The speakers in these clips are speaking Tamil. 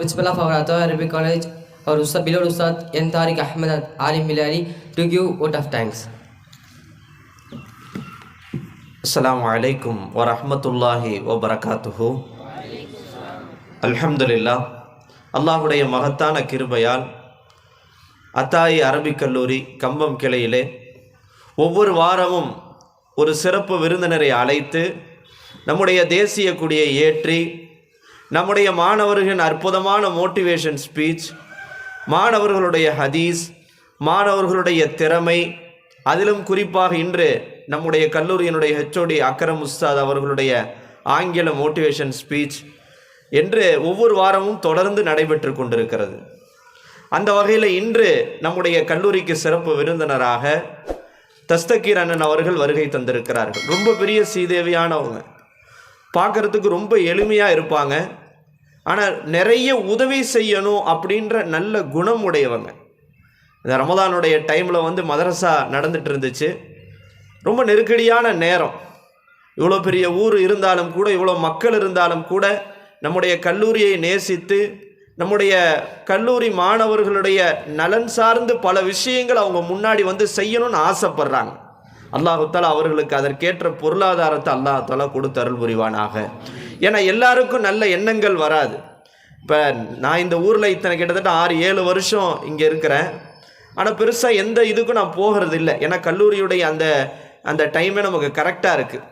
principal of our Atha Arabic College, our Ustad, beloved Ustad N. Tariq Ahmed Ali Milari, to give vote of thanks. அஸ்ஸலாமு அலைக்கும் வரஹ்மத்துல்லாஹி வபரகாத்துஹு அல்ஹம்துலில்லா அல்லாஹுடைய மகத்தான கிருபையால் அத்தாயி அரபிக் கல்லூரி கம்பம் கிளையிலே ஒவ்வொரு வாரமும் ஒரு சிறப்பு விருந்தினரை அழைத்து நம்முடைய தேசிய கொடியை ஏற்றி நம்முடைய மாணவர்களின் அற்புதமான மோட்டிவேஷன் ஸ்பீச் மாணவர்களுடைய ஹதீஸ் மாணவர்களுடைய திறமை அதிலும் குறிப்பாக இன்று நம்முடைய கல்லூரியினுடைய ஹெச்ஓடி அக்கரம் உஸ்தாத் அவர்களுடைய ஆங்கில மோட்டிவேஷன் ஸ்பீச் என்று ஒவ்வொரு வாரமும் தொடர்ந்து நடைபெற்று கொண்டிருக்கிறது. அந்த வகையில் இன்று நம்முடைய கல்லூரிக்கு சிறப்பு விருந்தினராக தஸ்தகீர் அண்ணன் அவர்கள் வருகை தந்திருக்கிறார்கள். ரொம்ப பெரிய சீதேவியானவங்க பார்க்கறதுக்கு ரொம்ப எளிமையாக இருப்பாங்க. ஆனால் நிறைய உதவி செய்யணும் அப்படின்ற நல்ல குணம் உடையவங்க. இந்த ரமதானுடைய டைமில் வந்து மதரசா நடந்துட்டு இருந்துச்சு. ரொம்ப நெருக்கடியான நேரம். இவ்வளோ பெரிய ஊர் இருந்தாலும் கூட இவ்வளோ மக்கள் இருந்தாலும் கூட நம்முடைய கல்லூரியை நேசித்து நம்முடைய கல்லூரி மாணவர்களுடைய நலன் சார்ந்து பல விஷயங்கள் அவங்க முன்னாடி வந்து செய்யணும்னு ஆசைப்படுறாங்க. அல்லாஹுத்தாலா அவர்களுக்கு அதற்கேற்ற பொருளாதாரத்தை அல்லாஹாலா கொடுத்து அருள் புரிவானாக. ஏன்னா எல்லாருக்கும் நல்ல எண்ணங்கள் வராது. இப்போ நான் இந்த ஊரில் இத்தனை கிட்டத்தட்ட ஆறு ஏழு வருஷம் இங்கே இருக்கிறேன். ஆனால் பெருசாக எந்த இதுக்கும் நான் போகிறது இல்லை ஏன்னா கல்லூரியுடைய அந்த அந்த டைமே நமக்கு கரெக்டாக இருக்குது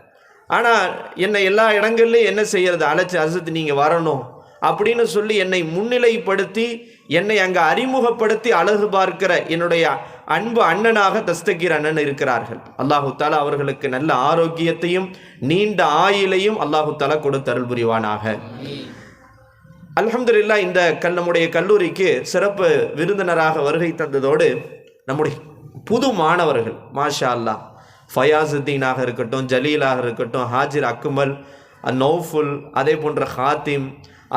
ஆனால் என்னை எல்லா இடங்கள்லையும் என்ன செய்யறது? அழைச்சி அசத்து நீங்கள் வரணும். அப்படின்னு சொல்லி என்னை முன்னிலைப்படுத்தி என்னை அங்கே அறிமுகப்படுத்தி அழகு பார்க்கிற என்னுடைய அன்பு அண்ணனாக தஸ்தகீர் அண்ணன் இருக்கிறார்கள். அல்லாஹு தாலா அவர்களுக்கு நல்ல ஆரோக்கியத்தையும் நீண்ட ஆயிலையும் அல்லாஹு தாலா கொடுத்தருள் புரிவானாக. அலமதுல்லா இந்த கல் நம்முடைய கல்லூரிக்கு சிறப்பு விருந்தினராக வருகை தந்ததோடு நம்முடைய புது மாணவர்கள் மாஷா அல்லாஹ் ஃபயாசுத்தீனாக இருக்கட்டும் ஜலீலாக இருக்கட்டும் ஹாஜிர் அக்மல் நௌஃபுல் அதே போன்ற ஹாத்திம்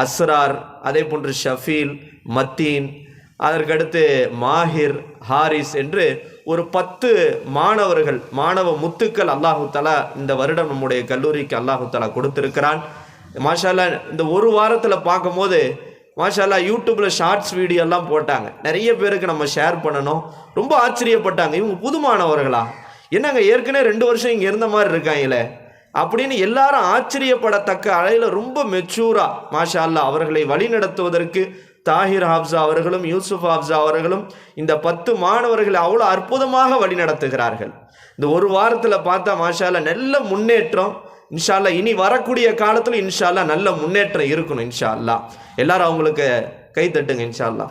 அஸ்ரார் அதே போன்று ஷஃபீல் மத்தீன் அதற்கடுத்து மாஹிர் ஹாரிஸ் என்று ஒரு பத்து மாணவர்கள் மாணவ முத்துக்கள் அல்லாஹு தலா இந்த வருடம் நம்முடைய கல்லூரிக்கு அல்லாஹு தலா கொடுத்துருக்கிறான். மாஷாலா இந்த ஒரு வாரத்தில் பார்க்கும்போது மாஷாலா யூடியூப்பில் ஷார்ட்ஸ் வீடியோ எல்லாம் போட்டாங்க. நிறைய பேருக்கு நம்ம ஷேர் பண்ணணும். ரொம்ப ஆச்சரியப்பட்டாங்க. இவங்க புது மாணவர்களா? என்னங்க ஏற்கனவே ரெண்டு வருஷம் இங்கே இருந்த மாதிரி இருக்காங்களே? அப்படின்னு எல்லாரும் ஆச்சரியப்படத்தக்க அளவில் ரொம்ப மெச்சூராக மாஷா அல்லா அவர்களை வழிநடத்துவதற்கு தாஹிர் ஹாப்சா அவர்களும் யூசுப் ஹாப்சா அவர்களும் இந்த பத்து மாணவர்களை அவ்வளோ அற்புதமாக வழிநடத்துகிறார்கள். இந்த ஒரு வாரத்தில் பார்த்தா மாஷால நல்ல முன்னேற்றம். இன்ஷால்லா இனி வரக்கூடிய காலத்தில் இன்ஷால்லா நல்ல முன்னேற்றம் இருக்கணும் இன்ஷா அல்லா எல்லாரும் அவங்களுக்கு கை தட்டுங்க இன்ஷால்லா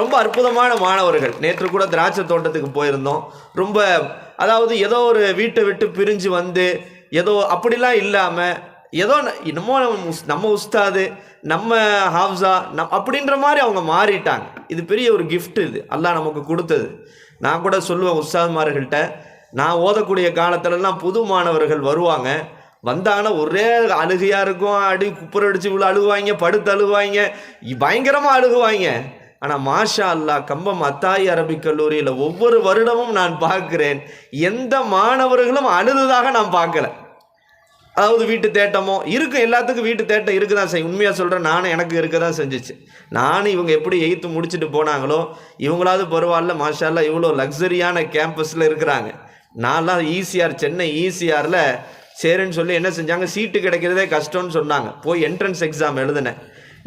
ரொம்ப அற்புதமான மாணவர்கள். நேற்று கூட திராட்சை தோட்டத்துக்கு போயிருந்தோம். ரொம்ப அதாவது ஏதோ ஒரு வீட்டை விட்டு பிரிஞ்சு வந்து ஏதோ அப்படிலாம் இல்லாமல் ஏதோ ந- நம்ம நம்ம உஸ்தாது நம்ம ஹாஃப்ஸா நம் அப்படின்ற மாதிரி அவங்க மாறிட்டாங்க. இது பெரிய ஒரு கிஃப்ட் இது. அல்லாஹ் நமக்கு கொடுத்தது. நான் கூட சொல்லுவேன் உஸ்தாதுமார்கள்ட்ட நான் ஓதக்கூடிய காலத்துலலாம் புது மாணவர்கள் வருவாங்க. வந்தாங்கன்னா ஒரே அழுகையாக இருக்கும். அடி குப்புறடிச்சு இவ்வளோ அழுகுவாங்க படுத்து அழுகுவாங்க. பயங்கரமாக அழுகுவாங்க. ஆனால் மாஷா அல்லாஹ் கம்பம் அத்தாய் அரபிக் கல்லூரியில் ஒவ்வொரு வருடமும் நான் பார்க்குறேன். எந்த மாணவர்களும் அழுதுதாக நான் பார்க்கல. அதாவது வீட்டு தேட்டமோ இருக்கும் எல்லாத்துக்கும் வீட்டு தேட்டம் இருக்க தான் செய்யும். உண்மையாக சொல்கிறேன் நானும் எனக்கு இருக்க தான் செஞ்சுச்சு. நானும் இவங்க எப்படி எயித்து முடிச்சுட்டு போனாங்களோ இவங்களாவது பரவாயில்ல மாஷால்லா இவ்வளோ லக்ஸரியான கேம்பஸில் இருக்கிறாங்க. நான்லாம் ஈசிஆர் சென்னை ஈசிஆரில் சரின்னு சொல்லி என்ன செஞ்சாங்க? சீட்டு கிடைக்கிறதே கஷ்டம்னு சொன்னாங்க. போய் என்ட்ரன்ஸ் எக்ஸாம் எழுதினேன்.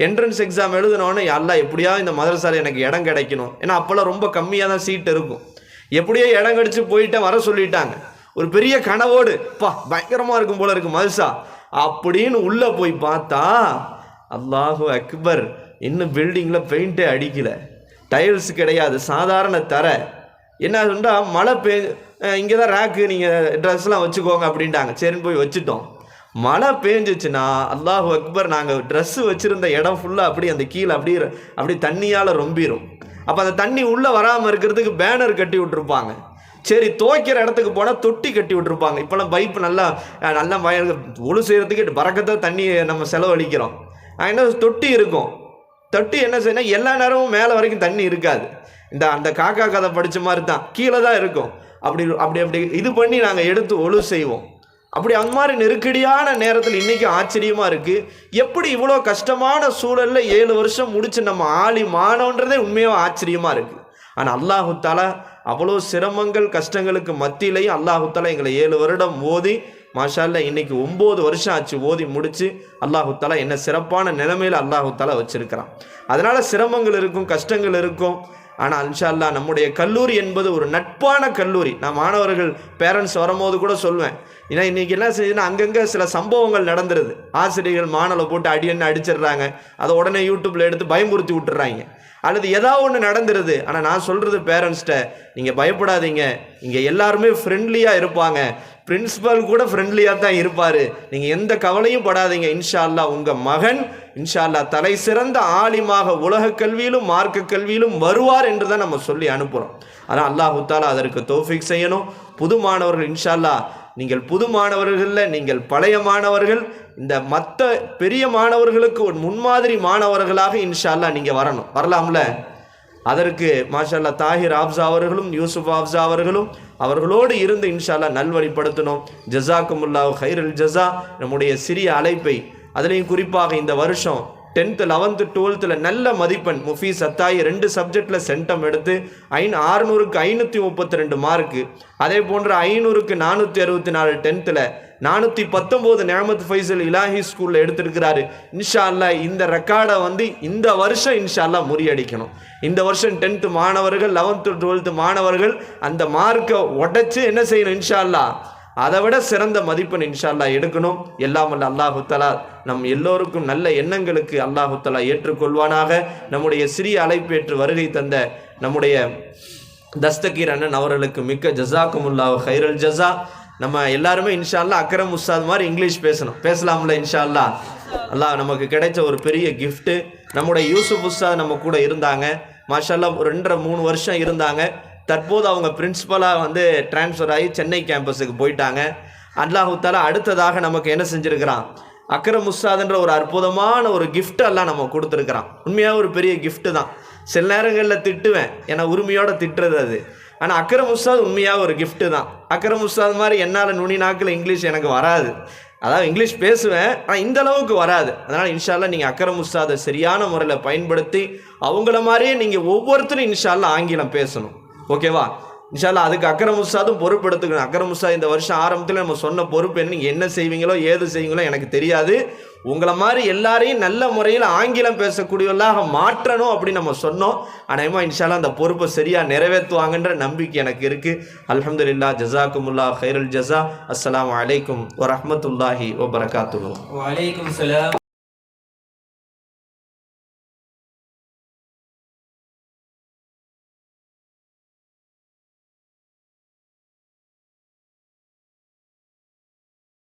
என்ட்ரன்ஸ் எக்ஸாம் எழுதினோடனே எல்லாம் எப்படியாவது இந்த மதரசால எனக்கு இடம் கிடைக்கணும்? ஏன்னா அப்போல்லாம் ரொம்ப கம்மியாக தான் சீட் இருக்கும். எப்படியோ இடம் கிடச்சி போயிட்டேன் வர சொல்லிட்டாங்க. ஒரு பெரிய கனவோடு பா பயங்கரமாக இருக்கும் போல இருக்கு மதுசா. அப்படின்னு உள்ளே போய் பார்த்தா அல்லாஹு அக்பர் இன்னும் பில்டிங்கில் பெயிண்டே அடிக்கலை. டைல்ஸ் கிடையாது சாதாரண தரை. என்ன சொன்னால் மழை பெய் இங்கே தான் ரேக்கு நீங்கள் ட்ரெஸ்லாம் வச்சுக்கோங்க அப்படின்ட்டாங்க. சரின்னு போய் வச்சுட்டோம். மழை பேஞ்சிச்சுன்னா அல்லாஹு அக்பர் நாங்கள் ட்ரெஸ்ஸு வச்சுருந்த இடம் ஃபுல்லாக அப்படியே அந்த கீழே அப்படியே அப்படியே தண்ணியால் ரொம்பிடும் அப்போ அந்த தண்ணி உள்ளே வராமல் இருக்கிறதுக்கு பேனர் கட்டி விட்டுருப்பாங்க. சரி துவைக்கிற இடத்துக்கு போனால் தொட்டி கட்டி விட்டுருப்பாங்க. இப்போலாம் பைப்பு நல்லா நல்லா வயல் ஒழு செய்கிறதுக்கு பறக்கத்தை தண்ணி நம்ம செலவழிக்கிறோம். என்ன தொட்டி இருக்கும். தொட்டி என்ன செய்யணும் எல்லா நேரமும் மேலே வரைக்கும் தண்ணி இருக்காது. இந்த அந்த காக்கா கதை படித்த மாதிரி தான் கீழே தான் இருக்கும். அப்படி அப்படி அப்படி இது பண்ணி நாங்கள் எடுத்து ஒழு செய்வோம். அப்படி அந்த மாதிரி நெருக்கடியான நேரத்தில் இன்றைக்கும் ஆச்சரியமாக இருக்குது எப்படி இவ்வளோ கஷ்டமான சூழலில் ஏழு வருஷம் முடிச்சு நம்ம ஆளி மானோன்றதே உண்மையாக ஆச்சரியமாக இருக்குது ஆனால் அல்லாஹு தாலா அவ்வளோ சிரமங்கள் கஷ்டங்களுக்கு மத்தியிலையும் அல்லாஹுத்தாலா எங்களை ஏழு வருடம் ஓதி மாஷால்ல இன்னைக்கு ஒம்பது வருஷம் ஆச்சு ஓதி முடிச்சு அல்லாஹுத்தாலா என்ன சிறப்பான நிலைமையில் அல்லாஹுத்தாலா வச்சுருக்கிறான் வச்சிருக்கிறான். அதனால சிரமங்கள் இருக்கும் கஷ்டங்கள் இருக்கும். ஆனால் அன்ஷால்லா அல்லாஹ் நம்முடைய கல்லூரி என்பது ஒரு நட்பான கல்லூரி. நான் மாணவர்கள் பேரண்ட்ஸ் வரும்போது கூட சொல்வேன் ஏன்னா இன்னைக்கு என்ன செய்யுதுன்னா அங்கங்கே சில சம்பவங்கள் நடந்துருது. ஆசிரியர்கள் மாணவரை போட்டு அடியன்னு அடிச்சிடுறாங்க. அதை உடனே யூடியூப்பில் எடுத்து பயமுறுத்தி விட்டுறாங்க. அல்லது ஏதாவது ஒன்று நடந்துருது. ஆனால் நான் சொல்கிறது பேரண்ட்ஸ்கிட்ட நீங்கள் பயப்படாதீங்க. இங்கே எல்லாருமே ஃப்ரெண்ட்லியாக இருப்பாங்க. பிரின்ஸிபல் கூட ஃப்ரெண்ட்லியாக தான் இருப்பார். நீங்கள் எந்த கவலையும் படாதீங்க. இன்ஷா அல்லாஹ் உங்கள் மகன் இன்ஷா தலை சிறந்த ஆலிமாக உலக கல்வியிலும் மார்க்க கல்வியிலும் வருவார் என்று தான் நம்ம சொல்லி அனுப்புகிறோம் ஆனால் அல்லாஹு தாலா அதற்கு தோஃபிக் செய்யணும். புது மாணவர்கள் இன்ஷா நீங்கள் புது மாணவர்களில் நீங்கள் பழைய மாணவர்கள் இந்த மற்ற பெரிய மாணவர்களுக்கு ஒரு முன்மாதிரி மாணவர்களாக இன்ஷால்லா நீங்கள் வரணும். வரலாம்ல? அதற்கு மாஷல்லா தாஹிர் ஆப்சா அவர்களும் யூசுப் ஆப்சா அவர்களும் அவர்களோடு இருந்து இன்ஷால்லா நல்வழிப்படுத்தணும். ஜஸாக்குமுல்லாஹ் ஹைரல் ஜஸா நம்முடைய சிறிய அழைப்பை. அதுலேயும் குறிப்பாக இந்த வருஷம் டென்த்து லெவன்த்து டுவெல்த்தில் நல்ல மதிப்பெண். முஃபி சத்தாயி ரெண்டு சப்ஜெக்டில் சென்டம் எடுத்து ஐந் ஆறுநூறுக்கு ஐநூற்றி முப்பத்தி ரெண்டு மார்க்கு அதே போன்ற ஐநூறுக்கு நானூற்றி அறுபத்தி நாலு டென்த்தில் நானூற்றி பத்தொம்போது நேமத் ஃபைசல் இலாஹி ஸ்கூலில் எடுத்திருக்கிறாரு. இன்ஷா அல்லா இந்த ரெக்கார்டை வந்து இந்த வருஷம் இன்ஷா அல்லா முறியடிக்கணும். இந்த வருஷம் டென்த்து மாணவர்கள் லெவன்த்து டுவெல்த்து மாணவர்கள் அந்த மார்க்கை உடைச்சு என்ன செய்யணும் இன்ஷா அல்லா அதை விட சிறந்த மதிப்பெண் இன்ஷால்லா எடுக்கணும். எல்லாம் வல்ல அல்லாஹுத்தலா நம் எல்லோருக்கும் நல்ல எண்ணங்களுக்கு அல்லாஹுத்தலா ஏற்றுக்கொள்வானாக. நம்முடைய சிறிய அழைப்பேற்று வருகை தந்த நம்முடைய தஸ்தகீர் அண்ணன் அவர்களுக்கு மிக்க ஜஸாக்குமுல்லாஹ் ஹைரல் ஜஸா. நம்ம எல்லாருமே இன்ஷால்லா அக்ரம் உஸ்தாத் மாதிரி இங்கிலீஷ் பேசணும். பேசலாம்ல இன்ஷால்லா அல்லாஹ் நமக்கு கிடைச்ச ஒரு பெரிய கிஃப்ட்டு நம்முடைய யூசுப் உஸ்தாத் நம்ம கூட இருந்தாங்க. மாஷல்லா ஒரு ரெண்டரை மூணு வருஷம் இருந்தாங்க. தற்போது அவங்க பிரின்சிபலாக வந்து ட்ரான்ஸ்ஃபர் ஆகி சென்னை கேம்பஸுக்கு போயிட்டாங்க. அல்லாஹூத்தாலா அடுத்ததாக நமக்கு என்ன செஞ்சுருக்கிறான்? அக்ரம் உஸ்தாதுன்ற ஒரு அற்புதமான ஒரு கிஃப்டெல்லாம் எல்லாம் நம்ம கொடுத்துருக்குறான். உண்மையாக ஒரு பெரிய கிஃப்ட்டு தான். சில நேரங்களில் திட்டுவேன். ஏன்னா உரிமையோடு திட்டுறது அது. ஆனால் அக்ரம் உஸ்தாத் உண்மையாக ஒரு கிஃப்ட்டு தான். அக்ரம் உஸ்தாத் மாதிரி என்னால் நுனி நாக்கில் இங்கிலீஷ் எனக்கு வராது. அதாவது இங்கிலீஷ் பேசுவேன் ஆனால் இந்த அளவுக்கு வராது. அதனால் இன்ஷால்லாம் நீங்கள் அக்கரம் உஸ்தாதை சரியான முறையில் பயன்படுத்தி அவங்கள மாதிரியே நீங்கள் ஒவ்வொருத்தரும் இன்ஷால்லாம் ஆங்கிலம் பேசணும். ஓகேவா? இன்ஷால்லா அதுக்கு அக்கரம் உஷாதும் பொறுப்பெடுத்துக்கணும் அக்கரம் உஷா இந்த வருஷம் ஆரம்பத்தில் நம்ம சொன்ன பொறுப்பு என்ன நீங்கள் என்ன செய்வீங்களோ ஏது செய்வீங்களோ எனக்கு தெரியாது. உங்களை மாதிரி எல்லாரையும் நல்ல முறையில் ஆங்கிலம் பேசக்கூடியவர்களாக மாற்றணும் அப்படின்னு நம்ம சொன்னோம். ஆனால் இன்ஷால்லா அந்த பொறுப்பை சரியாக நிறைவேற்றுவாங்கன்ற நம்பிக்கை எனக்கு இருக்குது அலமதுல்லா ஜசாக்குமுல்லா ஹைருல் ஜசா அஸ்லாம் வலைக்கும் வரமத்துல்லாஹி வபரகாத்துல்லா வலைக்கும்